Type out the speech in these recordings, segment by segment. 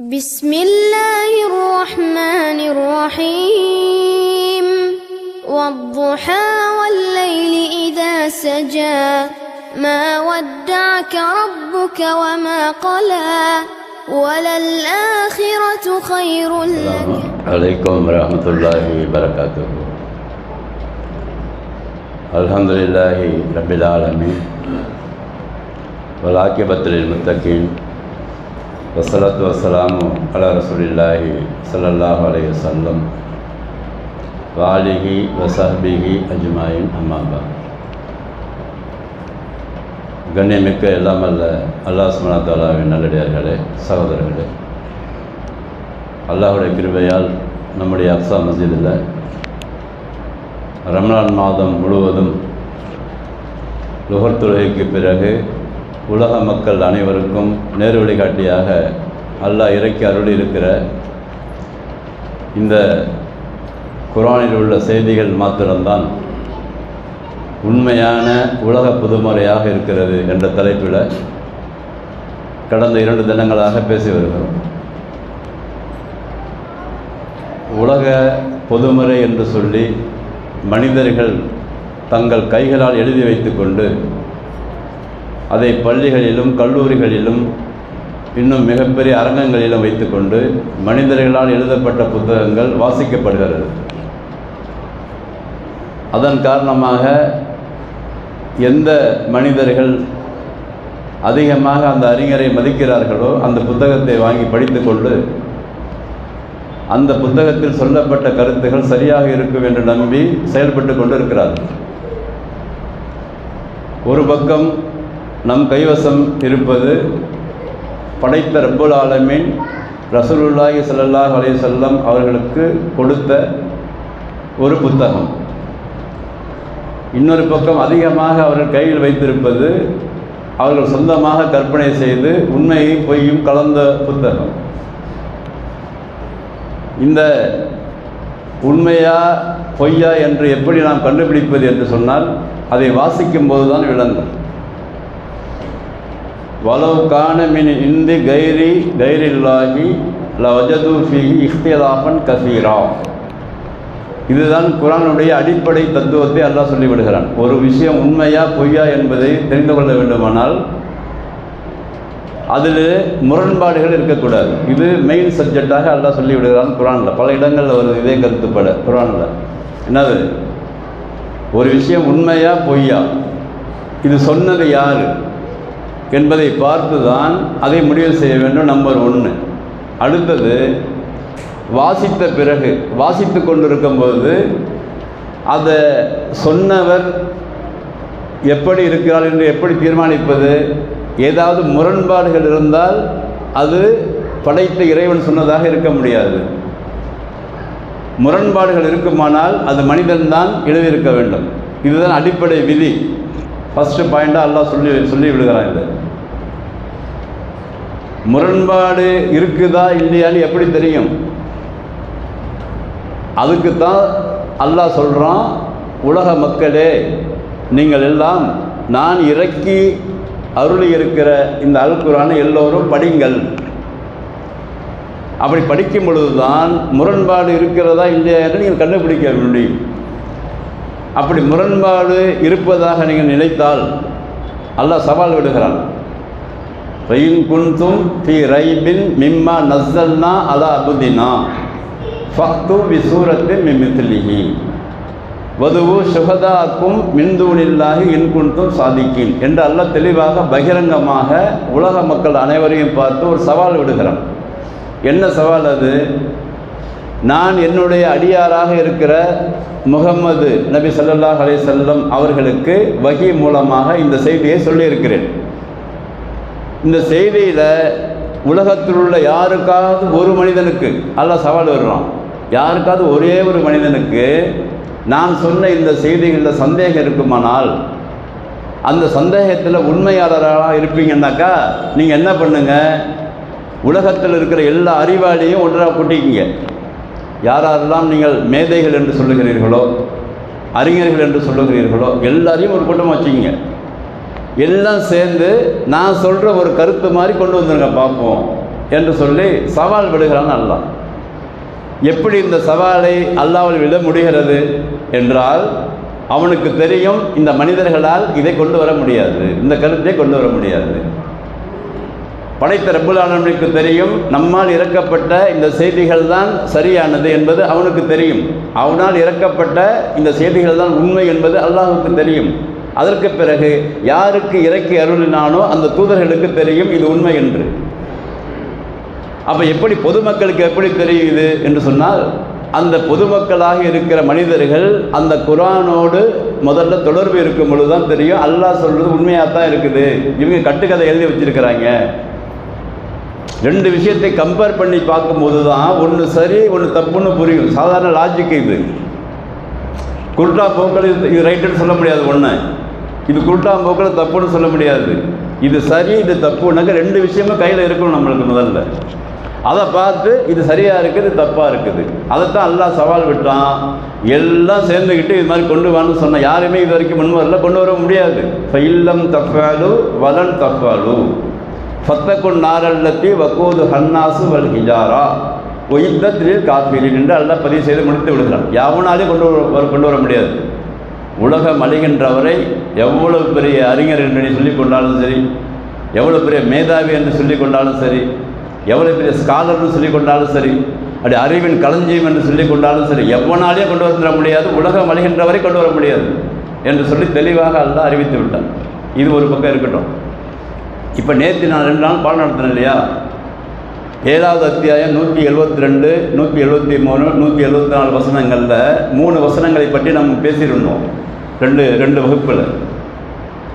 بسم الله الرحمن الرحيم. والضحى والليل إذا سجى. ما ودعك ربك وما قلى. وللآخرة خير لك. عليكم ورحمة الله وبركاته. الحمد لله رب العالمين. والعاقبة للمتقين. வசலத்து வசலாமு அல ரசூலில்லாஹி சல்லாஹ் அலைய சொல்லம் வாலிகி வசஹபிகி அஜ்மாயின் அம்மாபா கண்ணியமிக்க இல்லாமல்ல அல்லா சுமனத்தாலாவின் நல்லடியார்களே சகோதரர்களே. அல்லாஹுடைய கிருபையால் நம்முடைய அப்சா மசீதில் ரம்லான் மாதம் முழுவதும் லுகர் தொழுகைக்கு பிறகு உலக மக்கள் அனைவருக்கும் நேர் வழிகாட்டியாக அல்லாஹ் இறக்கி அருளி இருக்கிற இந்த குரானில் உள்ள செய்திகள் மாத்திரம்தான் உண்மையான உலக புதுமுறையாக இருக்கிறது என்ற தலைப்பில் கடந்த இரண்டு தினங்களாக பேசி வருகிறோம். உலக பொதுமுறை என்று சொல்லி மனிதர்கள் தங்கள் கைகளால் எழுதி வைத்துக்கொண்டு அதை பள்ளிகளிலும் கல்லூரிகளிலும் இன்னும் மிகப்பெரிய அரங்கங்களிலும் வைத்துக்கொண்டு மனிதர்களால் எழுதப்பட்ட புத்தகங்கள் வாசிக்கப்படுகிறது. அதன் காரணமாக எந்த மனிதர்கள் அதிகமாக அந்த அறிஞரை மதிக்கிறார்களோ அந்த புத்தகத்தை வாங்கி படித்துக்கொண்டு அந்த புத்தகத்தில் சொல்லப்பட்ட கருத்துகள் சரியாக இருக்கும் என்று நம்பி செயல்பட்டு கொண்டு இருக்கிறார்கள் ஒரு பக்கம் நம் கைவசம் இருப்பது படைத்த ரப்பல் ஆலமின் ரசூலுல்லாஹி சல்லாஹ் அலைஹி வஸல்லம் அவர்களுக்கு கொடுத்த ஒரு புத்தகம். இன்னொரு பக்கம் அதிகமாக அவர்கள் கையில் வைத்திருப்பது அவர்கள் சொந்தமாக கற்பனை செய்து உண்மையும் பொய்யும் கலந்த புத்தகம். இந்த உண்மையா பொய்யா என்று எப்படி நாம் கண்டுபிடிப்பது என்று சொன்னால் அதை வாசிக்கும் போது தான் விளங்கும். வலவு காணமின் இந்து கைரி கைரில்லாகி லவஜது ஃபிஹி இஃப்திலாஃபன் கசீரா. இதுதான் குரானுடைய அடிப்படை தத்துவத்தை அல்லாஹ் சொல்லிவிடுகிறான். ஒரு விஷயம் உண்மையா பொய்யா என்பதை தெரிந்து கொள்ள வேண்டுமானால் அதில் முரண்பாடுகள் இருக்கக்கூடாது. இது மெயின் சப்ஜெக்டாக அல்லாஹ் சொல்லிவிடுகிறான் குரானில். பல இடங்களில் வருது இதே கருத்துப்பட குரானில். என்னது? ஒரு விஷயம் உண்மையா பொய்யா? இது சொன்னது யார்? என்பதை பார்த்து தான் அதை முடிவு செய்ய வேண்டும் நம்பர் ஒன்று அடுத்தது வாசித்த பிறகு வாசித்து கொண்டிருக்கும்போது அதை சொன்னவர் எப்படி இருக்கிறார் என்று எப்படி தீர்மானிப்பது ஏதாவது முரண்பாடுகள் இருந்தால் அது படைத்த இறைவன் சொன்னதாக இருக்க முடியாது. முரண்பாடுகள் இருக்குமானால் அது மனிதன்தான் எழுதியிருக்க வேண்டும். இதுதான் அடிப்படை விதி. ஃபஸ்ட்டு பாயிண்டாக எல்லாம் சொல்லி சொல்லி விடுகிறான் இது முரண்பாடு இருக்குதா இல்லையான்னு எப்படி தெரியும்? அதுக்கு தான் அல்லாஹ் சொல்கிறான் உலக மக்களே நீங்கள் எல்லாம் நான் இறக்கி அருளி இருக்கிற இந்த அல்குரானை எல்லோரும் படிங்கள். அப்படி படிக்கும் பொழுதுதான் முரண்பாடு இருக்கிறதா இல்லையா என்று நீங்கள் கண்டுபிடிக்க முடியும் அப்படி முரண்பாடு இருப்பதாக நீங்கள் நினைத்தால் அல்லாஹ் சவால் விடுகிறான். ரயின் குன்தும் ஃபி ரைபின் மிம்மா நஸ்ஸல்னா அலா அபுதினா ஃபக்து விசூரத்தின் மிமித்லிஹி வதுவு சுகதாக்கும் மின்தூனில்லாகி இன்குன்தும் சாதிக்கின். என்று அல்லாஹ் தெளிவாக பகிரங்கமாக உலக மக்கள் அனைவரையும் பார்த்து ஒரு சவால் விடுகிறான். என்ன சவால் அது? நான் என்னுடைய அடியாராக இருக்கிற முகம்மது நபி சல்லாஹ் அலே செல்லம் அவர்களுக்கு வகி மூலமாக இந்த செய்தியை சொல்லியிருக்கிறேன். இந்த செய்தியில் உலகத்தில் உள்ள யாருக்காவது ஒரு மனிதனுக்கு அல்ல சவால் வருவான். யாருக்காவது ஒரே ஒரு மனிதனுக்கு நான் சொன்ன இந்த செய்திகளில் சந்தேகம் இருக்குமானால் அந்த சந்தேகத்தில் உண்மையாளராக இருப்பீங்கன்னாக்கா நீங்கள் என்ன பண்ணுங்க? உலகத்தில் இருக்கிற எல்லா அறிவாளியும் ஒன்றாக கூட்டிக்கிங்க. யாரெல்லாம் நீங்கள் மேதைகள் என்று சொல்லுகிறீர்களோ அறிஞர்கள் என்று சொல்லுகிறீர்களோ எல்லாரையும் ஒரு கூட்டமாக வச்சுக்கிங்க. எல்லாம் சேர்ந்து நான் சொல்கிற ஒரு கருத்து மாதிரி கொண்டு வந்துருங்க பார்ப்போம் என்று சொல்லி சவால் விடுகிறான் அல்லா எப்படி இந்த சவாலை அல்லாமல் விட முடிகிறது என்றால் அவனுக்கு தெரியும் இந்த மனிதர்களால் இதை கொண்டு வர முடியாது இந்த கருத்தை கொண்டு வர முடியாது. படைத்த ரப்புலானவனுக்கு தெரியும். நம்மால் இறக்கப்பட்ட இந்த செய்திகள் தான் சரியானது என்பது அவனுக்கு தெரியும். அவனால் இறக்கப்பட்ட இந்த செய்திகள் தான் உண்மை என்பது அல்லாஹுக்கு தெரியும். அதற்கு பிறகு யாருக்கு இறக்கி அருளினானோ அந்த தூதர்களுக்கு தெரியும் இது உண்மை என்று. அப்போ எப்படி பொதுமக்களுக்கு எப்படி தெரியுது என்று சொன்னால் அந்த பொதுமக்களாக இருக்கிற மனிதர்கள் அந்த குரானோடு முதல்ல தொடர்பு இருக்கும் பொழுது தான் தெரியும். அல்லாஹ் சொல்கிறது உண்மையாக தான் இருக்குது. இவங்க கட்டுக்கதை எழுதி வச்சிருக்கிறாங்க. ரெண்டு விஷயத்தை கம்பேர் பண்ணி பார்க்கும்போது தான் ஒன்று சரி ஒன்று தப்புன்னு புரியும். சாதாரண லாஜிக் இது. குருட்டா போக்கள் இது ரைட்டுன்னு சொல்ல முடியாது ஒன்று இது குருட்டா போக்கள் தப்புன்னு சொல்ல முடியாது. இது சரி இது தப்புனாக்க ரெண்டு விஷயமும் கையில் இருக்கணும் நம்மளுக்கு முதல்ல. அதை பார்த்து இது சரியாக இருக்குது இது தப்பாக இருக்குது. அதைத்தான் எல்லாம் சவால் விட்டான். எல்லாம் சேர்ந்துக்கிட்டு இது மாதிரி கொண்டு வான்னு சொன்னால் யாருமே இது வரைக்கும் முன் வரல கொண்டு வர முடியாது. ஃபைல்லம் தஃபாலு வலன் தஃபாலு. ஃபத்தக்குன் நாரல்லத்தி வக்கூது ஹன்னாசு வல் ஹிஜாரா. ஒயித்தத்தில் காப்பீரின் என்று அல்ல பதிவு செய்து முடித்து விடுகிறான். யாவனாலே கொண்டு வர கொண்டு வர முடியாது. உலகம் அழிகின்றவரை எவ்வளவு பெரிய அறிஞர் என்று சொல்லி சொல்லிக் கொண்டாலும் சரி எவ்வளோ பெரிய மேதாவி என்று சொல்லிக் கொண்டாலும் சரி எவ்வளோ பெரிய ஸ்காலர்னு சொல்லிக் கொண்டாலும் சரி அப்படி அறிவின் களஞ்சியம் என்று சொல்லிக் கொண்டாலும் சரி எவ்வளோனாலே கொண்டு வந்துட முடியாது உலகம் அழிகின்றவரை கொண்டு வர முடியாது என்று சொல்லி தெளிவாக அல்ல அறிவித்து விட்டான். இது ஒரு பக்கம் இருக்கட்டும். இப்போ நேற்று நான் ரெண்டு நாள் பாடம் நடத்தினேன் இல்லையா? ஏழாவது அத்தியாயம் நூற்றி எழுபத்தி ரெண்டு நூற்றி எழுபத்தி மூணு நூற்றி எழுபத்தி நாலு வசனங்களில் மூணு வசனங்களை பற்றி நம்ம பேசியிருந்தோம். ரெண்டு ரெண்டு வகுப்பில்.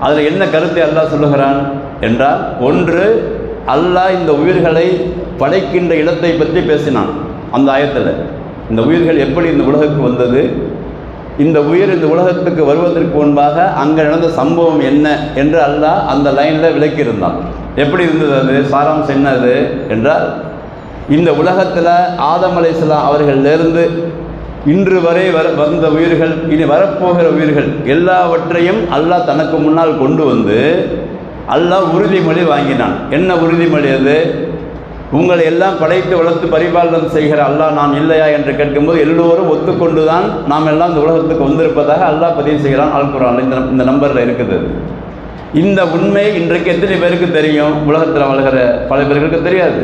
அதில் என்ன கருத்தை அல்லாஹ் சொல்லுகிறான் என்றால் ஒன்று அல்லாஹ் இந்த உயிர்களை படைக்கின்ற இடத்தை பற்றி பேசினான். அந்த ஆயத்தில். இந்த உயிர்கள் எப்படி இந்த உலகுக்கு வந்தது? இந்த உயிர் இந்த உலகத்துக்கு வருவதற்கு முன்பாக அங்கே நடந்த சம்பவம் என்ன என்று அல்லாஹ் அந்த லைனில் விளக்கியிருந்தான். எப்படி இருந்தது அது? சாராம்சம் என்னது என்றால் இந்த உலகத்தில் ஆதம் அலைஹிஸ்ஸலாம் அவர்களிலிருந்து இன்று வரை வர வந்த உயிர்கள் இனி வரப்போகிற உயிர்கள் எல்லாவற்றையும் அல்லாஹ் தனக்கு முன்னால் கொண்டு வந்து அல்லாஹ் உறுதிமொழி வாங்கினான். என்ன உறுதிமொழி அது? உங்களை எல்லாம் படைத்து வளர்த்து பரிபாலனம் செய்கிற அல்லாஹ் நான் இல்லையா என்று கேட்கும்போது எல்லோரும் ஒத்துக்கொண்டு தான் நாம் எல்லாம் இந்த உலகத்துக்கு வந்திருப்பதாக அல்லாஹ் பதிவு செய்கிறான் அல் இந்த இந்த நம்பரில் இருக்குது. இந்த உண்மை இன்றைக்கு எத்தனை பேருக்கு தெரியும்? உலகத்தில் வளர்கிற பல பேர்களுக்கு தெரியாது.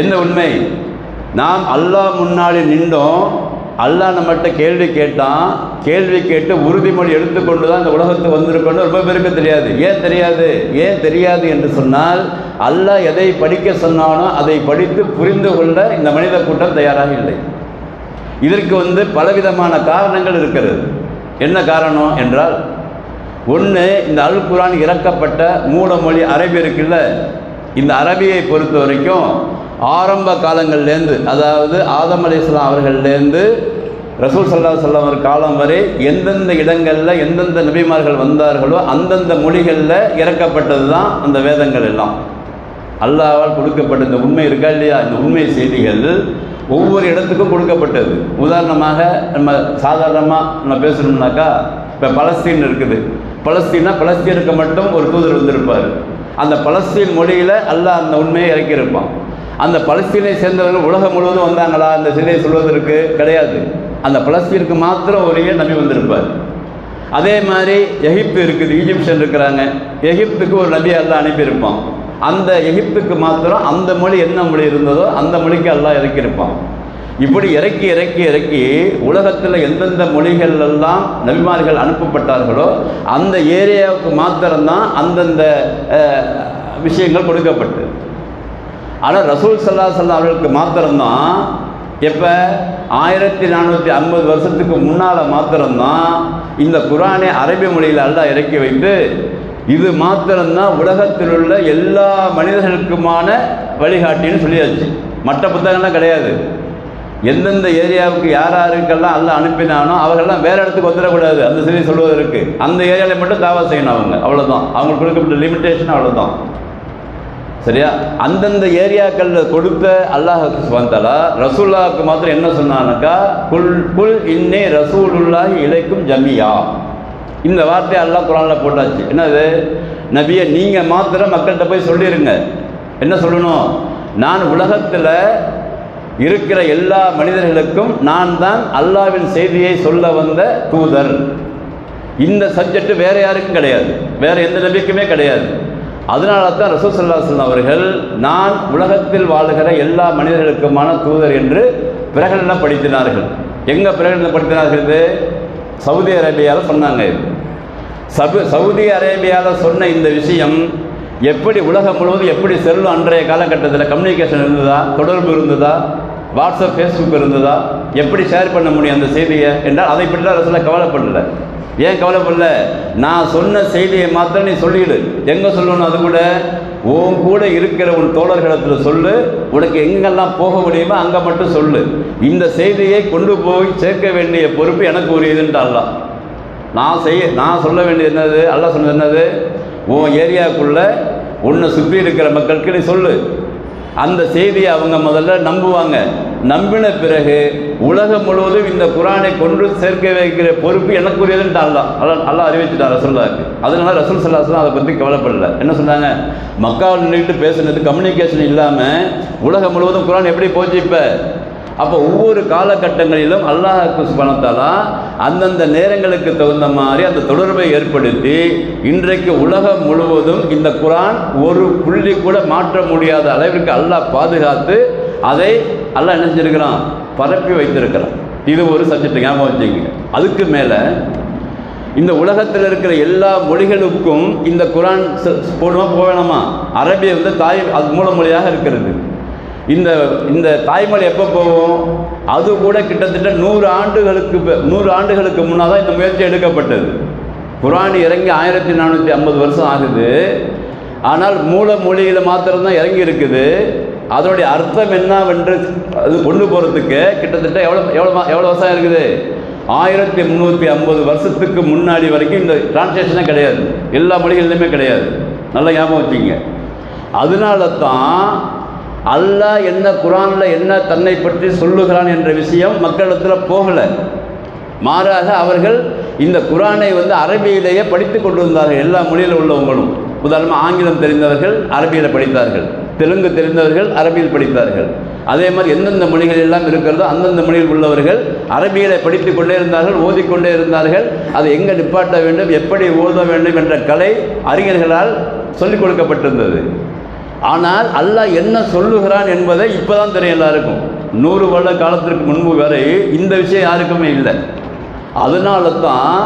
என்ன உண்மை? நாம் அல்லாஹ் முன்னாடி நின்றோம். அல்லாஹ் நம்மகிட்ட கேள்வி கேட்டான். கேள்வி கேட்டு உறுதிமொழி எடுத்துக்கொண்டு தான் இந்த உலகத்துக்கு வந்திருக்கோன்னு ரொம்ப பேருக்கு தெரியாது. ஏன் தெரியாது? ஏன் தெரியாது என்று சொன்னால் அல்லாஹ் எதை படிக்க சொன்னானோ அதை படித்து புரிந்து கொள்ள இந்த மனித கூட்டம் தயாராக இல்லை. இதற்கு வந்து பலவிதமான காரணங்கள் இருக்கிறது. என்ன காரணம் என்றால் ஒன்று இந்த அல் குரான் இறக்கப்பட்ட மூலமொழி அரபி இருக்குல்ல இந்த அரபியை பொறுத்த வரைக்கும் ஆரம்ப காலங்கள்லேருந்து அதாவது ஆதம் அலி இஸ்லாம் அவர்கள்லேருந்து ரசூல் சல்லா சொல்லம் காலம் வரை எந்தெந்த இடங்களில் எந்தெந்த நபிமார்கள் வந்தார்களோ அந்தந்த மொழிகளில் இறக்கப்பட்டது தான் அந்த வேதங்கள் எல்லாம். அல்லாவால் கொடுக்கப்பட்ட இந்த உண்மை இருக்கா இல்லையா? இந்த உண்மை செய்திகள் ஒவ்வொரு இடத்துக்கும் கொடுக்கப்பட்டது. உதாரணமாக நம்ம சாதாரணமாக நம்ம பேசணும்னாக்கா இப்போ பலஸ்தீன் இருக்குது. பலஸ்தீனா பலஸ்தீனுக்கு மட்டும் ஒரு தூதர் வந்திருப்பார். அந்த பலஸ்தீன் மொழியில் அல்லாஹ் அந்த உண்மையை இறக்கியிருப்பான். அந்த பலஸ்தீனை சேர்ந்தவர்கள் உலகம் முழுவதும் வந்தாங்களா? அந்த சிலையை சொல்வதற்கு கிடையாது. அந்த பலஸ்தீனுக்கு மாத்திரம் ஒரே நம்பி வந்திருப்பார். அதே மாதிரி எகிப்து இருக்குது ஈஜிப்ஷன் இருக்கிறாங்க. எகிப்துக்கு ஒரு நபி அல்லாஹ் அனுப்பியிருப்பான். அந்த எகிப்துக்கு மாத்திரம் அந்த மொழி என்ன மொழி இருந்ததோ அந்த மொழிக்கு அல்லாஹ் இறக்கியிருப்பான் இப்படி இறக்கி இறக்கி இறக்கி உலகத்தில் எந்தெந்த மொழிகள் எல்லாம் நபிமார்கள் அனுப்பப்பட்டார்களோ அந்த ஏரியாவுக்கு மாத்திரம்தான் அந்தந்த விஷயங்கள் கொடுக்கப்பட்டு. ஆனால் ரசூல் சல்லா சல்லா அவர்களுக்கு மாத்திரம்தான் எப்போ? ஆயிரத்தி நானூற்றி ஐம்பது வருஷத்துக்கு முன்னால் மாத்திரம்தான் இந்த குரானை அரபி மொழியில் அல்லா இறக்கி வைத்து இது மாத்திரம்தான் உலகத்தில் உள்ள எல்லா மனிதர்களுக்குமான வழிகாட்டின்னு சொல்லியாச்சு. மற்ற புத்தகங்கள்லாம் கிடையாது. எந்தெந்த ஏரியாவுக்கு யார் யாருக்கெல்லாம் எல்லாம் அனுப்பினானோ அவர்கள்லாம் வேறு இடத்துக்கு வந்துடக்கூடாது. அந்த செய்தி சொல்வதற்கு அந்த ஏரியாவில் மட்டும் தாவா செய்யணும் அவங்க. அவ்வளோதான் அவங்களுக்கு கொடுக்கப்பட்ட லிமிட்டேஷன் அவ்வளோதான் சரியா? அந்தந்த ஏரியாக்களில் கொடுத்த அல்லாஹ் வந்தாலா ரசூல்லாவுக்கு மாத்திரம் என்ன சொன்னானாக்கா? குல் குல் இன்னே ரசூலுல்லாஹி இழைக்கும் ஜமியா. இந்த வார்த்தையை அல்லாஹ் குரானில் போட்டாச்சு. என்னது? நபியை நீங்கள் மாத்திரம் மக்கள்கிட்ட போய் சொல்லிடுங்க என்ன சொல்லணும்? நான் உலகத்தில் இருக்கிற எல்லா மனிதர்களுக்கும் நான் தான் அல்லாவின் செய்தியை சொல்ல வந்த தூதர். இந்த சப்ஜெக்ட் வேறு யாருக்கும் கிடையாது. வேறு எந்த நபிக்குமே கிடையாது. அதனால தான் ரசூல் சல்லாஹன் அவர்கள் நான் உலகத்தில் வாழுகிற எல்லா மனிதர்களுக்குமான தூதர் என்று பிரகடனப்படுத்தினார்கள். எங்கே பிரகடனப்படுத்தினார்கள் சவுதி அரேபியாவில் சொன்னாங்க இது. சபு சவுதி அரேபியாவில் சொன்ன இந்த விஷயம் எப்படி உலகம் முழுவதும் எப்படி செல்லும் அன்றைய காலகட்டத்தில் கம்யூனிகேஷன் இருந்ததா தொடர்பு இருந்ததா வாட்ஸ்அப் ஃபேஸ்புக் இருந்ததா எப்படி ஷேர் பண்ண முடியும் அந்த செய்தியை என்றால் அதை பற்றி தான் ரசூலா கவலைப்படல. ஏன் கவலைப்படல? நான் சொன்ன செய்தியை மாத்திரம் நீ சொல்லிடு. எங்கே சொல்லணும் அது கூட? உன் கூட இருக்கிற உன் தோழர்களிடத்தில் சொல்லு. உனக்கு எங்கெல்லாம் போக முடியுமோ அங்கே மட்டும் சொல்லு. இந்த செய்தியை கொண்டு போய் சேர்க்க வேண்டிய பொறுப்பு எனக்கு உரியதுன்ட்டு அல்லாஹ் நான் செய்ய நான் சொல்ல வேண்டியது என்னது? அல்லாஹ் சொன்னது என்னது? உன் ஏரியாவுக்குள்ளே உன்னை சுற்றி இருக்கிற மக்களுக்கு நீ சொல்லு. அந்த செய்தியை அவங்க முதல்ல நம்புவாங்க. நம்பின பிறகு உலகம் முழுவதும் இந்த குரானை கொண்டு சேர்க்க வைக்கிற பொறுப்பு எனக்குரியதுன்ட்டு அல்லா அல்லாஹ் அல்லா அறிவிச்சுட்டார் ரசூல்லாக்கு அதனால ரசூல் சல்லாஸ்லாம் அதை பற்றி கவலைப்படல. என்ன சொன்னாங்க? மக்காவில் நின்றுட்டு பேசுனது கம்யூனிகேஷன் இல்லாமல் உலகம் முழுவதும் குரான் எப்படி போச்சு இப்போ? அப்போ ஒவ்வொரு காலகட்டங்களிலும் அல்லாஹ் சுபனத்தாலா அந்தந்த நேரங்களுக்கு தகுந்த மாதிரி அந்த தொடர்பை ஏற்படுத்தி இன்றைக்கு உலகம் முழுவதும் இந்த குரான் ஒரு புள்ளி கூட மாற்ற முடியாத அளவிற்கு அல்லாஹ் பாதுகாத்து அதை அல்ல என்ன பரப்பி வைத்திருக்கிறான். இது ஒரு சப்ஜெக்ட் ஞாபகம் வச்சுக்கோங்க. அதுக்கு மேலே இந்த உலகத்தில் இருக்கிற எல்லா மொழிகளுக்கும் இந்த குரான் ச- போடுமா போவேணாமா அரபிய வந்து தாய் அது மூல மொழியாக இருக்கிறது. இந்த இந்த தாய்மொழி எப்போ போகும்? அது கூட கிட்டத்தட்ட நூறு ஆண்டுகளுக்கு நூறு ஆண்டுகளுக்கு முன்னால் தான் இந்த முயற்சி எடுக்கப்பட்டது. குரான் இறங்கி ஆயிரத்தி நானூற்றி ஐம்பது வருஷம் ஆகுது. ஆனால் மூல மொழியில் மாத்திரம்தான் இறங்கி இருக்குது அதனுடைய அர்த்தம் என்னவென்று அது கொண்டு போகிறதுக்கு கிட்டத்தட்ட எவ்வளோ எவ்வளோ மா- எவ்வளோ வருஷம் இருக்குது? ஆயிரத்தி முந்நூற்றி ஐம்பது வருஷத்துக்கு முன்னாடி வரைக்கும் இந்த டிரான்ஸ்லேஷனே கிடையாது. எல்லா மொழிகளிலுமே கிடையாது. நல்லா ஞாபகம் வச்சுங்க அதனால தான் அல்லாஹ் என்ன குரானில் என்ன தன்னை பற்றி சொல்லுகிறான் என்ற விஷயம் மக்களிடத்தில் போகலை. மாறாக அவர்கள் இந்த குரானை வந்து அரபியிலேயே படித்து கொண்டு வந்தார்கள் எல்லா மொழியில் உள்ளவங்களும். உதாரணமாக ஆங்கிலம் தெரிந்தவர்கள் அரபியில் படித்தார்கள். தெலுங்கு தெரிந்தவர்கள் அரபியில் படித்தார்கள். அதே மாதிரி எந்தெந்த மொழிகள் எல்லாம் இருக்கிறதோ அந்தந்த மொழியில் உள்ளவர்கள் அரபியலை படித்து கொண்டே இருந்தார்கள் ஓதிக்கொண்டே இருந்தார்கள். அதை எங்கே நிப்பாட்ட வேண்டும் எப்படி ஓத வேண்டும் என்ற கலை அறிஞர்களால் சொல்லிக் கொடுக்கப்பட்டிருந்தது. ஆனால் அல்லாஹ் என்ன சொல்லுகிறான் என்பதை இப்போ தான் தெரியும் எல்லாருக்கும். நூறு வருட காலத்திற்கு முன்பு வரை இந்த விஷயம் யாருக்குமே இல்லை. அதனால தான்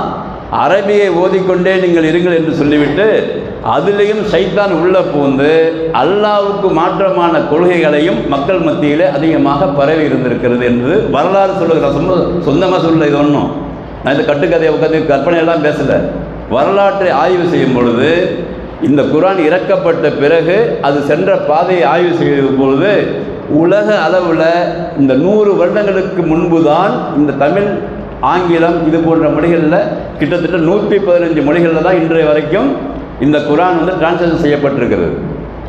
அரபியை ஓதிக்கொண்டே நீங்கள் இருங்கள் என்று சொல்லிவிட்டு அதிலேயும் சைத்தான் உள்ளே பூந்து அல்லாவுக்கு மாற்றமான கொள்கைகளையும் மக்கள் மத்தியில் அதிகமாக பரவி இருந்திருக்கிறது என்று வரலாறு சொல்லுகிற சொந்த சொந்தமாக சொல்ல இது ஒன்றும் நான் இந்த கட்டுக்கதையை உட்காந்து கற்பனையெல்லாம் பேசலை. வரலாற்றை ஆய்வு செய்யும் பொழுது இந்த குரான் இறக்கப்பட்ட பிறகு அது சென்ற பாதையை ஆய்வு செய்யும் பொழுது உலக அளவில் இந்த நூறு வருடங்களுக்கு முன்பு தான் இந்த தமிழ் ஆங்கிலம் இது போன்ற மொழிகளில் கிட்டத்தட்ட நூற்றி பதினஞ்சு மொழிகளில் தான் இன்றைய வரைக்கும் இந்த குரான் வந்து டிரான்ஸ்லேஷன் செய்யப்பட்டிருக்கிறது.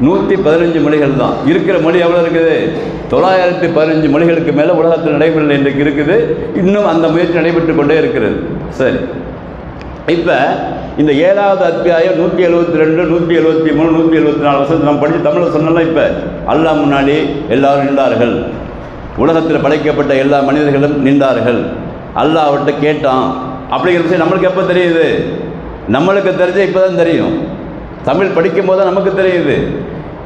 நூற்றி பதினஞ்சு மொழிகள் தான். இருக்கிற மொழி எவ்வளோ இருக்குது? தொள்ளாயிரத்தி பதினஞ்சு மொழிகளுக்கு மேலே உலகத்தில் நடைபெறல இன்றைக்கு இருக்குது. இன்னும் அந்த முயற்சி நடைபெற்று கொண்டே இருக்கிறது. சரி. இப்போ இந்த ஏழாவது அத்தியாயம் நூற்றி எழுபத்தி ரெண்டு நூற்றி எழுபத்தி மூணு நூற்றி எழுபத்தி நாலு வருஷம் நம்ம படித்து தமிழில் சொன்னால இப்போ. அல்லாஹ் முன்னாடி எல்லாரும் நின்றார்கள். உலகத்தில் படைக்கப்பட்ட எல்லா மனிதர்களும் நின்றார்கள். அல்லாஹ் அவர்கிட்ட கேட்டான் அப்படிங்கிற விஷயம் நம்மளுக்கு எப்போ தெரியுது? நம்மளுக்கு தெரிஞ்ச இப்போ தான் தெரியும். தமிழ் படிக்கும் போது தான் நமக்கு தெரியுது.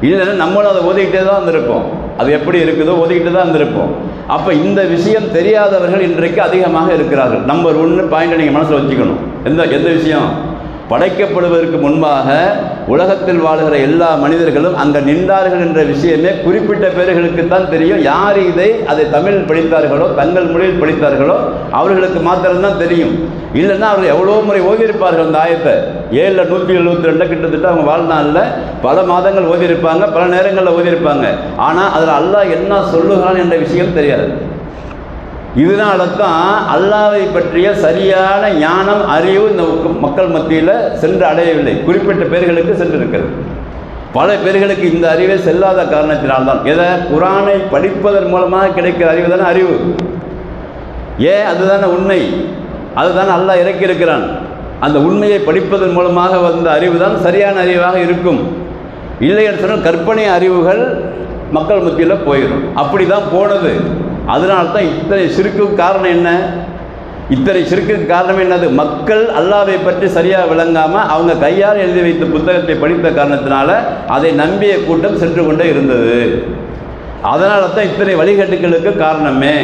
இல்லைன்னா நம்மளும் அதை ஒதுக்கிட்டே தான் இருந்திருப்போம். அது எப்படி இருக்குதோ ஒதுக்கிட்டு தான் இருந்திருப்போம். அப்போ இந்த விஷயம் தெரியாதவர்கள் இன்றைக்கு அதிகமாக இருக்கிறார்கள். நம்பர் ஒன்று பாயிண்ட் நீங்கள் மனசில் வச்சுக்கணும். எந்த எந்த விஷயம்? படைக்கப்படுவதற்கு முன்பாக உலகத்தில் வாழ்கிற எல்லா மனிதர்களும் அங்கே நின்றார்கள் என்ற விஷயமே குறிப்பிட்ட பேர்களுக்கு தான் தெரியும். யார் இதை? அதை தமிழ் படித்தார்களோ தங்கள் மொழியில் படித்தார்களோ அவர்களுக்கு மாத்திரம்தான் தெரியும். இல்லைன்னா அவர்கள் எவ்வளோ முறை ஓதியிருப்பார்கள் அந்த ஆயத்தை? ஏழில் நூற்றி எழுபத்தி ரெண்டு கிட்டத்தட்ட அவங்க வாழ்நாளில் பல மாதங்கள் ஓதியிருப்பாங்க பல நேரங்களில் ஓதியிருப்பாங்க. ஆனால் அதில் அல்லாஹ் என்ன சொல்லுகிறான் என்ற விஷயம் தெரியாது. இதனால தான் அல்லாவை பற்றிய சரியான ஞானம் அறிவு இந்த மக்கள் மத்தியில் சென்று அடையவில்லை. குறிப்பிட்ட பேர்களுக்கு சென்றிருக்கிறது. பல பேர்களுக்கு இந்த அறிவே செல்லாத காரணத்தினால்தான். எதை? குரானை படிப்பதன் மூலமாக கிடைக்கிற அறிவு தானே அறிவு. ஏன் அதுதானே உண்மை. அதுதான் அல்லாஹ் இறக்கியிருக்கிறான். அந்த உண்மையை படிப்பதன் மூலமாக வந்த அறிவு தான் சரியான அறிவாக இருக்கும். இல்லை என்று சொன்னால் கற்பனை அறிவுகள் மக்கள் மத்தியில் போயிடும். அப்படி தான் போனது. அதனால தான் இத்தனை சிறுக்கு காரணம் என்ன? இத்தனை சிறுக்குக்கு காரணம் என்னது? மக்கள் அல்லாவை பற்றி சரியாக விளங்காமல் அவங்க கையால் எழுதி வைத்த புத்தகத்தை படித்த காரணத்தினால அதை நம்பிய கூட்டம் சென்று கொண்டே இருந்தது. அதனால தான் இத்தனை வழிகட்டுகளுக்கு காரணமே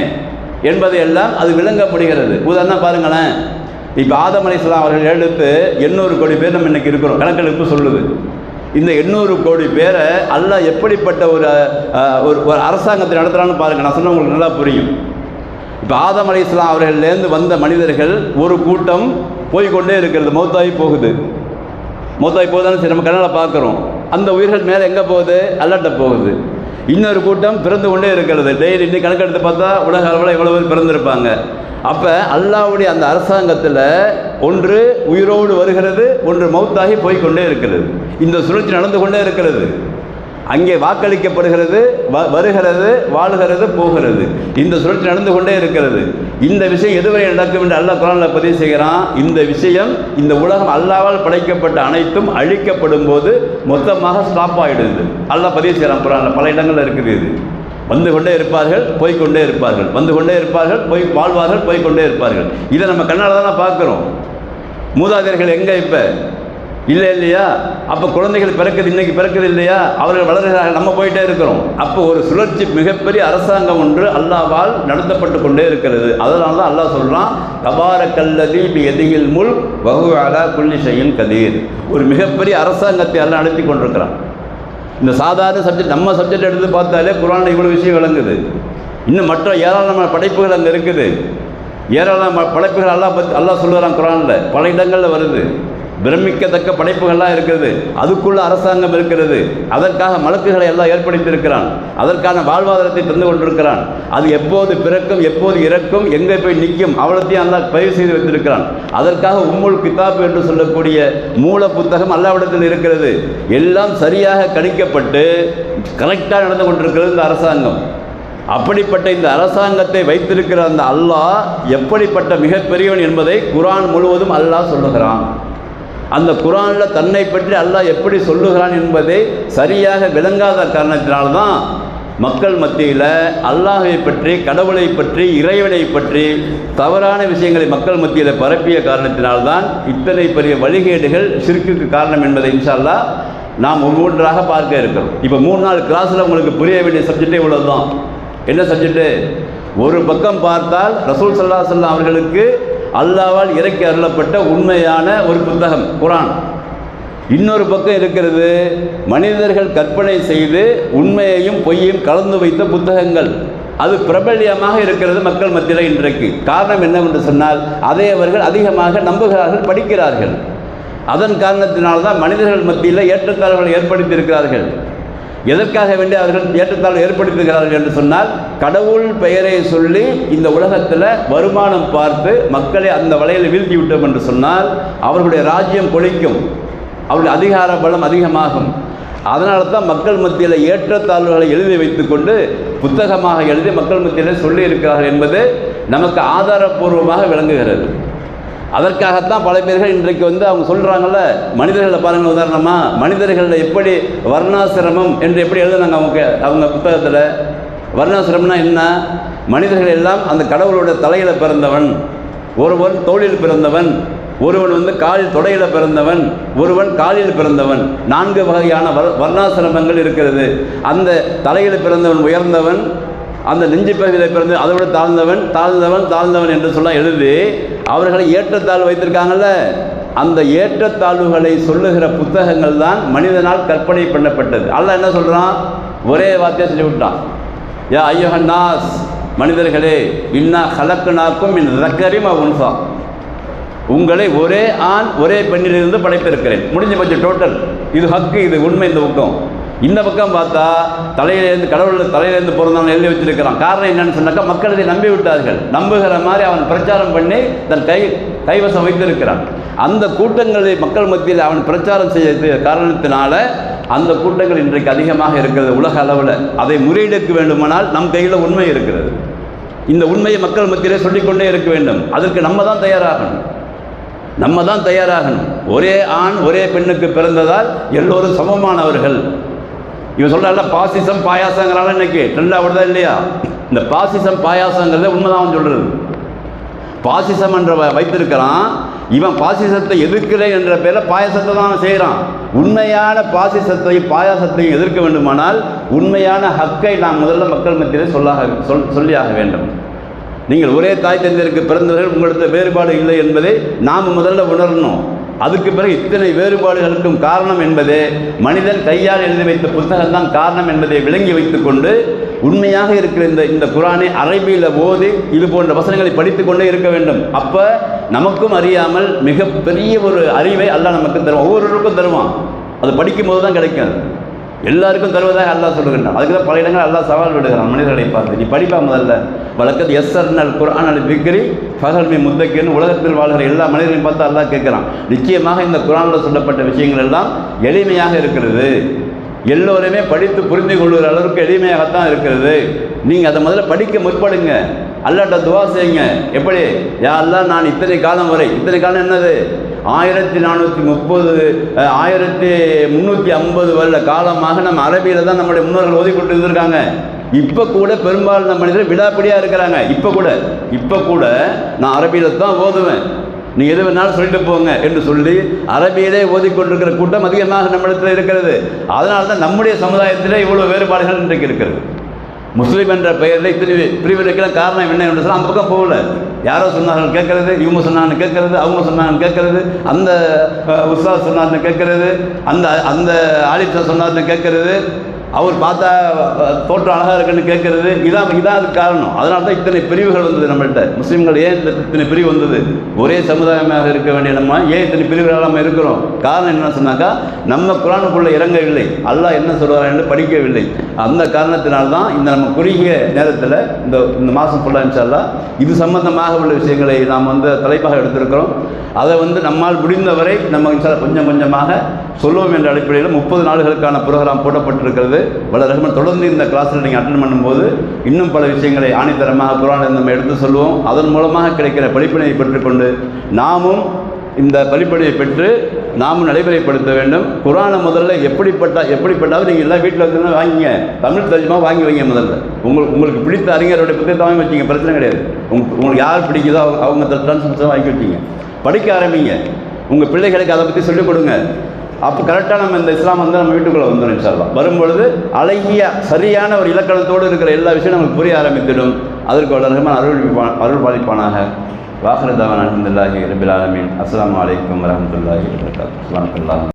என்பதையெல்லாம் அது விளங்கப்படுகிறது. உதாரணம் பாருங்களேன். இப்போ ஆதம் அலைஹிஸ்ஸலாம் அவர்கள் எடுத்து எண்ணூறு கோடி பேர் நம்ம இன்றைக்கி இருக்கிறோம். கணக்கெடுப்பு சொல்லுது. இந்த எண்ணூறு கோடி பேரை அல்ல எப்படிப்பட்ட ஒரு ஒரு ஒரு அரசாங்கத்தை நடத்துகிறான்னு பாருங்கள் நான் சொன்ன உங்களுக்கு நல்லா புரியும். இப்போ ஆதம் அலைஹிஸ்ஸலாம் அவர்கள்லேருந்து வந்த மனிதர்கள் ஒரு கூட்டம் போய்க்கொண்டே இருக்கிறது. மௌத்தாகி போகுது. மௌத்தாகி போகுதான்னு சரி நம்ம கண்ணால் பார்க்குறோம். அந்த உயிர்கள் மேலே எங்கே போகுது? அல்லாட்ட போகுது. இன்னொரு கூட்டம் பிறந்து கொண்டே இருக்கிறது. டெய்லி இன்னைக்கு கணக்கெடுத்து பார்த்தா உலக அளவில் எவ்வளோ பேர் பிறந்திருப்பாங்க. அப்போ அல்லாவுடைய அந்த அரசாங்கத்தில் ஒன்று உயிரோடு வருகிறது ஒன்று மௌத்தாகி போய்க்கொண்டே இருக்கிறது. இந்த சுழற்சி நடந்து கொண்டே இருக்கிறது. அங்கே வாக்களிக்கப்படுகிறது வ- வருகிறது வாழுகிறது போகிறது. இந்த சுழற்சி நடந்து கொண்டே இருக்கிறது. இந்த விஷயம் எதுவரை நடக்கும் என்று அல்லாஹ் குரானில் பதிவு செய்கிறான்? இந்த விஷயம் இந்த உலகம் அல்லாவால் படைக்கப்பட்ட அனைத்தும் அழிக்கப்படும் போது மொத்தமாக ஸ்டாப் ஆகிடுது அல்லாஹ் பதிவு செய்கிறான் குரானில் பல இடங்களில் இருக்குது இது. வந்து கொண்டே இருப்பார்கள் போய்க்கொண்டே இருப்பார்கள். வந்து கொண்டே இருப்பார்கள் போய் வாழ்வார்கள் போய்கொண்டே இருப்பார்கள். இதை நம்ம கண்ணால் தானே பார்க்குறோம். மூதாதையர்கள் எங்கே இப்போ? இல்லை இல்லையா? அப்போ குழந்தைகள் பிறக்குது இன்றைக்கி பிறக்குது இல்லையா? அவர்கள் வளர்கிறார்கள் நம்ம போயிட்டே இருக்கிறோம். அப்போ ஒரு சுழற்சி மிகப்பெரிய அரசாங்கம் ஒன்று அல்லாவால் நடத்தப்பட்டு கொண்டே இருக்கிறது. அதனால தான் அல்லாஹ் சொல்கிறான் கபார கல்லதி எதிகில் முள் வகுவாலா அலா கதீர். ஒரு மிகப்பெரிய அரசாங்கத்தை எல்லாம் நடத்தி கொண்டிருக்கிறான். இந்த சாதாரண சப்ஜெக்ட் நம்ம சப்ஜெக்ட் எடுத்து பார்த்தாலே குரானில் இவ்வளோ விஷயம் விளங்குது. இன்னும் மற்ற ஏராளமான படைப்புகள் அங்கே இருக்குது. ஏராளமான படைப்புகள் அல்லாஹ் பற்றி அல்லாஹ் சொல்லுறான் குரானில். பல இடங்களில் வருது. பிரமிக்கத்தக்க படைப்புகள்லாம் இருக்குது. அதுக்குள்ள அரசாங்கம் இருக்கிறது. அதற்காக மலக்குகளை எல்லாம் ஏற்படுத்தியிருக்கிறான். அதற்கான வாழ்வாதாரத்தை தந்து கொண்டிருக்கிறான். அது எப்போது பிறக்கும் எப்போது இறக்கும் எங்கே போய் நிற்கும் அவ்வளோத்தையும் அல்லா பதிவு செய்து வைத்திருக்கிறான். அதற்காக உம்முல் கிதாப் என்று சொல்லக்கூடிய மூல புத்தகம் அல்லாவிடத்தில் இருக்கிறது. எல்லாம் சரியாக கணிக்கப்பட்டு கரெக்டாக நடந்து கொண்டிருக்கிறது இந்த அரசாங்கம். அப்படிப்பட்ட இந்த அரசாங்கத்தை வைத்திருக்கிற அந்த அல்லாஹ் எப்படிப்பட்ட மிகப்பெரியவன் என்பதை குரான் முழுவதும் அல்லாஹ் சொல்லுகிறான். அந்த குரானில் தன்னை பற்றி அல்லாஹ் எப்படி சொல்லுகிறான் என்பதை சரியாக விளங்காத காரணத்தினால்தான் மக்கள் மத்தியில் அல்லாஹை பற்றி கடவுளை பற்றி இறைவனை பற்றி தவறான விஷயங்களை மக்கள் மத்தியில் பரப்பிய காரணத்தினால்தான் இத்தனை பெரிய வழிகேடுகள் சிறுக்குக்கு காரணம் என்பதை இன்ஷால்லா நாம் ஒவ்வொன்றாக பார்க்க இருக்கிறோம். இப்போ மூணு நாள் கிளாஸில் உங்களுக்கு புரிய வேண்டிய சப்ஜெக்டே இவ்வளவு தான் என்ன செஞ்சுட்டு? ஒரு பக்கம் பார்த்தால் ரசூல் சல்லா சல்லா அவர்களுக்கு அல்லாவால் இறக்கி அருளப்பட்ட உண்மையான ஒரு புத்தகம் குரான் இன்னொரு பக்கம் இருக்கிறது மனிதர்கள் கற்பனை செய்து உண்மையையும் பொய்யையும் கலந்து வைத்த புத்தகங்கள். அது பிரபல்யமாக இருக்கிறது மக்கள் மத்தியில் இன்றைக்கு. காரணம் என்னவென்று சொன்னால் அதை அவர்கள் அதிகமாக நம்புகிறார்கள் படிக்கிறார்கள். அதன் காரணத்தினால்தான் மனிதர்கள் மத்தியில் ஏற்றத்தாழ்வுகளை ஏற்படுத்தி இருக்கிறார்கள் எதற்காக வேண்டி அவர்கள் ஏற்றத்தாழ்வு ஏற்படுத்துகிறார்கள் என்று சொன்னால் கடவுள் பெயரை சொல்லி இந்த உலகத்தில் வருமானம் பார்த்து மக்களை அந்த வலையில் வீழ்த்தி விட்டோம் என்று சொன்னால் அவர்களுடைய ராஜ்யம் பொழிக்கும். அவருடைய அதிகார பலம் அதிகமாகும். அதனால தான் மக்கள் மத்தியில் ஏற்றத்தாழ்வுகளை எழுதி வைத்துக்கொண்டு புத்தகமாக எழுதி மக்கள் மத்தியில் சொல்லி இருக்கிறார்கள் என்பது நமக்கு ஆதாரபூர்வமாக விளங்குகிறது. அதற்காகத்தான் பல பேர்கள் இன்றைக்கு வந்து அவங்க சொல்கிறாங்கல்ல மனிதர்களை பாருங்கள் உதாரணமாக மனிதர்களில் எப்படி வர்ணாசிரமம் என்று எப்படி எழுதுனாங்க அவங்க அவங்க புத்தகத்தில்? வர்ணாசிரமம்னா என்ன? மனிதர்கள் எல்லாம் அந்த கடவுளோட தலையில் பிறந்தவன் ஒருவன் தோளில் பிறந்தவன் ஒருவன் வந்து காலில் தொடையில் பிறந்தவன் ஒருவன் காலில் பிறந்தவன். நான்கு வகையான வர் வர்ணாசிரமங்கள் இருக்கிறது. அந்த தலையில் பிறந்தவன் உயர்ந்தவன் அந்த நெஞ்சு பகுதியில் பிறந்து அதை விட தாழ்ந்தவன் தாழ்ந்தவன் தாழ்ந்தவன் என்று சொல்ல எழுதி அவர்களை ஏற்றத்தாழ்வு வைத்திருக்காங்கல்ல? அந்த ஏற்றத்தாழ்வுகளை சொல்லுகிற புத்தகங்கள் தான் மனிதனால் கற்பனை பண்ணப்பட்டது. அல்ல என்ன சொல்கிறான் ஒரே வார்த்தையை சொல்லி விட்டான். யா ஐயோஹன் நாஸ் மனிதர்களே இன்னா கலக்குனாக்கும் என் ரக்கரிம் உன்சா உங்களை ஒரே ஆண் ஒரே பெண்ணிலிருந்து படைத்திருக்கிறேன். முடிஞ்ச பட்சம் டோட்டல் இது ஹக்கு இது உண்மை இந்த ஊக்கம். இந்த பக்கம் பார்த்தா தலையிலேருந்து கடவுள் தலையிலேருந்து பிறந்தவன் எழுதி வச்சிருக்கிறான். காரணம் என்னன்னு சொன்னாக்கா மக்கள் இதை நம்பி விட்டார்கள். நம்புகிற மாதிரி அவன் பிரச்சாரம் பண்ணி தன் கை கைவசம் வைத்திருக்கிறான். அந்த கூட்டங்களை மக்கள் மத்தியில் அவன் பிரச்சாரம் செய்ய காரணத்தினால அந்த கூட்டங்கள் இன்றைக்கு அதிகமாக இருக்கிறது உலக அளவில். அதை முறையீடுக்க வேண்டுமானால் நம் கையில் உண்மை இருக்கிறது. இந்த உண்மையை மக்கள் மத்தியிலே சொல்லிக்கொண்டே இருக்க வேண்டும். அதற்கு நம்ம தான் தயாராகணும். நம்ம தான் தயாராகணும். ஒரே ஆண் ஒரே பெண்ணுக்கு பிறந்ததால் எல்லோரும் சமமானவர்கள். இவன் சொல்கிறான்ல பாசிசம் பாயாசங்கிறால இன்னைக்கு ட்ரெண்டாக விடுதா இல்லையா? இந்த பாசிசம் பாயாசங்கிறத உண்மைதான் அவன் சொல்கிறது பாசிசம் என்ற வைத்திருக்கிறான். இவன் பாசிசத்தை எதிர்க்கிறேன் என்ற பேரில் பாயாசத்தை தான் அவன் செய்கிறான் உண்மையான பாசிசத்தையும் பாயாசத்தையும் எதிர்க்க வேண்டுமானால் உண்மையான ஹக்கை நாம் முதல்ல மக்கள் மத்தியிலே சொல்லாக சொல் சொல்லியாக வேண்டும். நீங்கள் ஒரே தாய் தந்தையருக்கு பிறந்தவர்கள் உங்களிடத்தில் வேறுபாடு இல்லை என்பதை நாம் முதல்ல உணரணும். அதுக்கு பிறகு இத்தனை வேறுபாடுகளுக்கும் காரணம் என்பதே மனிதன் கையால் எழுதி வைத்த புத்தகம் தான் காரணம் என்பதை விளங்கி வைத்துக்கொண்டு உண்மையாக இருக்கிற இந்த இந்த குரானை அரபியில் ஓதி இது போன்ற வசனங்களை படித்துக்கொண்டே இருக்க வேண்டும். அப்போ நமக்கும் அறியாமல் மிகப்பெரிய ஒரு அறிவை அல்ல நமக்கு தருவான். ஒவ்வொருவருக்கும் தருவான். அது படிக்கும்போது தான் கிடைக்கும். எல்லாருக்கும் தருவதாக அல்லா சொல்லுகின்றான். அதுக்கு தான் பல இடங்கள் அல்லா சவால் விடுகிறான். மனிதர்களை பார்த்து நீ படிப்பா முதல்ல. வழக்கத்து எஸ் அல் குரான் அல் பிக்ரி பகல்மி முத்தக்கின்னு உலகத்தில் வாழ்கிற எல்லா மனிதர்களையும் பார்த்து அல்லா கேட்குறான். நிச்சயமாக இந்த குரானில் சொல்லப்பட்ட விஷயங்கள் எல்லாம் எளிமையாக இருக்கிறது. எல்லோருமே படித்து புரிந்து கொள்கிற அளவுக்கு எளிமையாகத்தான் இருக்கிறது. நீங்கள் அதை முதல்ல படிக்க முற்படுங்க. அல்லாட்ட துவா செய்யுங்க. எப்படி? யாரெல்லாம் நான் இத்தனை காலம் வரை இத்தனை காலம் என்னது? ஆயிரத்தி நானூற்றி முப்பது ஆயிரத்தி முந்நூற்றி ஐம்பது வருட காலமாக நம்ம அரபியில் தான் நம்முடைய முன்னோர்கள் ஓதி கொண்டு இருந்திருக்காங்க. இப்போ கூட பெரும்பாலான மனிதர் விடாப்பிடியாக இருக்கிறாங்க. இப்போ கூட இப்போ கூட நான் அரபியில் தான் ஓதுவேன். நீ எது வேணாலும் சொல்லிட்டு போங்க என்று சொல்லி அரபியிலே ஓதிக்கொண்டிருக்கிற கூட்டம் அதிகமாக நம்மிடத்தில் இருக்கிறது. அதனால தான் நம்முடைய சமுதாயத்திலே இவ்வளோ வேறுபாடுகள் இன்றைக்கு இருக்கிறது. முஸ்லீம் என்ற பெயரில் இத்தனை பிரிவினைக்கெல்லாம் காரணம் என்ன என்று சொன்னால் அந்த பக்கம் போகல. யாரோ சொன்னார்கள் கேட்கறது இவங்க சொன்னாங்கன்னு கேட்கறது அவங்க சொன்னாங்கன்னு கேட்கறது அந்த அஹ், உஸ்தாத் சொன்னார்னு கேட்கறது அந்த அந்த ஆலிப்சா சொன்னார்னு கேட்கறது அவர் பார்த்தா தோற்றம் அழகாக இருக்குன்னு கேட்கறது இதான் இதான் அது காரணம். அதனால தான் இத்தனை பிரிவுகள் வந்தது நம்மள்கிட்ட முஸ்லீம்கள் ஏன் இந்த இத்தனை பிரிவு வந்தது? ஒரே சமுதாயமாக இருக்க வேண்டிய நம்ம ஏன் இத்தனை பிரிவுகளாக நம்ம இருக்கிறோம்? காரணம் என்ன சொன்னாக்கா நம்ம குரானுக்குள்ளே இறங்கவில்லை. அல்லாஹ் என்ன சொல்கிறார் என்று படிக்கவில்லை. அந்த காரணத்தினால்தான் இந்த நம்ம குறுகிய நேரத்தில் இந்த இந்த மாதம் ஃபுல்லாக இன்ஷால்லா இது சம்பந்தமாக உள்ள விஷயங்களை நாம் வந்து தலைப்பாக எடுத்திருக்கிறோம். அதை வந்து நம்மால் முடிந்தவரை நம்ம கொஞ்சம் கொஞ்சமாக சொல்லுவோம் என்ற அடிப்படையில் முப்பது நாடுகளுக்கான ப்ரோக்ராம் போடப்பட்டிருக்கிறது. வள ரஹ்மன் தொடர்ந்து இந்த கிளாஸில் நீங்கள் அட்டன் பண்ணும்போது இன்னும் பல விஷயங்களை ஆணித்தரமாக குரான் நம்ம எடுத்து சொல்லுவோம். அதன் மூலமாக கிடைக்கிற படிப்பினையை பெற்றுக்கொண்டு நாமும் இந்த படிப்படியை பெற்று நாமும் நடைமுறைப்படுத்த வேண்டும். குரானை முதல்ல எப்படிப்பட்ட எப்படிப்பட்டாலும் நீங்கள் எல்லாம் வீட்டில் வந்து வாங்கிங்க. தமிழ் தர்ஜமா வாங்கி வைங்க முதல்ல. உங்களுக்கு உங்களுக்கு பிடித்த அறிஞருடைய புத்தகத்தை வாங்கி வச்சிங்க பிரச்சனை கிடையாது. உங்களுக்கு உங்களுக்கு யார் பிடிக்குதோ அவங்க அவங்க டிரான்ஸ்மிஷன் வாங்கி வச்சிங்க. படிக்க ஆரம்பிங்க. உங்கள் பிள்ளைகளுக்கு அதை பற்றி சொல்லிக் கொடுங்க. அப்போ கரெக்டாக நம்ம இந்த இஸ்லாம் வந்து நம்ம வீட்டுக்குள்ளே வந்துடும் இன்ஷால்லா வரும்பொழுது அழகிய சரியான ஒரு இலக்கணத்தோடு இருக்கிற எல்லா விஷயம் நமக்கு புரிய ஆரம்பித்திடும். அதற்கு வளர்கமான அருள் அருள் பாலிப்பானாக. வாஹரதாவான் அலமதுல்லாஹி ரபில் ஆலமீன். அஸ்லாம் வலைக்கம் வரமத்துல்லாஹி வரகாத் அஸ்லாம்